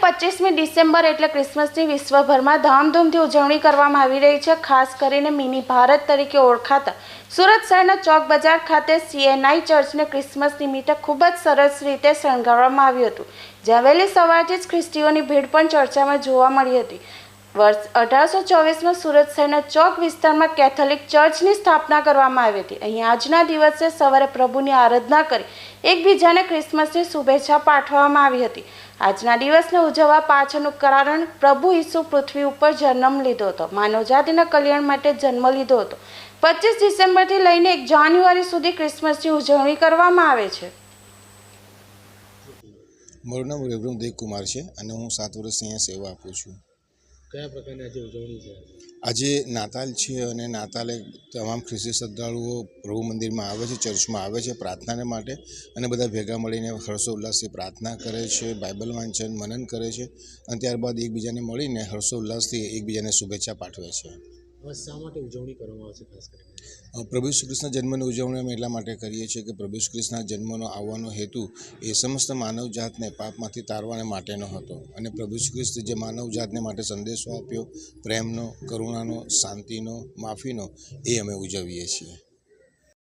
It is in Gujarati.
પચીસમી ડિસેમ્બર એટલે ક્રિસમસની વિશ્વભરમાં ધામધૂમથી ઉજવણી કરવામાં આવી રહી છે, ખાસ કરીને મિની ભારત તરીકે ઓળખાતા સુરત શહેરના ચોક બજાર ખાતે સીએનઆઈ ચર્ચને ક્રિસમસ નિમિત્તે ખૂબ જ સરસ રીતે શણગારવામાં આવ્યું હતું. જ્યાં વહેલી સવારથી જ ખ્રિસ્તીઓની ભીડ પણ ચર્ચામાં જોવા મળી હતી. વર્ષ અઢારસો ચોવીસમાં સુરત શહેરના ચોક વિસ્તારમાં કેથોલિક ચર્ચની સ્થાપના કરવામાં આવી હતી. અહીં આજના દિવસે સવારે પ્રભુની આરાધના કરી એકબીજાને ક્રિસમસની શુભેચ્છા પાઠવવામાં આવી હતી. આજના દિવસને ઉજવવા પાછળનું કારણ પ્રભુ ઈસુ પૃથ્વી ઉપર જન્મ લીધો હતો. માનવજાતિના કલ્યાણ માટે જન્મ લીધો હતો. પચીસ ડિસેમ્બરથી લઈને એક જાન્યુઆરી સુધી ક્રિસમસની ઉજવણી કરવામાં આવે છે. મારું નામ રેવરમ દેવકુમાર છે અને હું સાત વર્ષ અહીંયા સેવા આપું છું. કયા પ્રકારની આજે ઉજવણી છે? આજે નાતાલ છે અને નાતાલે તમામ ખ્રિસ્તી શ્રદ્ધાળુઓ પ્રભુ મંદિરમાં આવે છે, ચર્ચમાં આવે છે, પ્રાર્થનાને માટે અને બધા ભેગા મળીને હર્ષોલ્લાસથી પ્રાર્થના કરે છે, બાઇબલ વાંચન, મનન કરે છે અને ત્યારબાદ એકબીજાને મળીને હર્ષોલ્લાસથી એકબીજાને શુભેચ્છા પાઠવે છે. પ્રભુ ખ્રિસ્તના જન્મની ઉજવણી અમે એટલા માટે કરીએ છીએ કે પ્રભુ ખ્રિસ્તના જન્મનો આવવાનો હેતુ એ સમસ્ત માનવજાતને પાપમાંથી તારવાને માટેનો હતો. અને પ્રભુ ખ્રિસ્ત જે માનવજાતને માટે સંદેશો આપ્યો, પ્રેમનો, કરુણાનો, શાંતિનો, માફીનો એ અમે ઉજવીએ છીએ.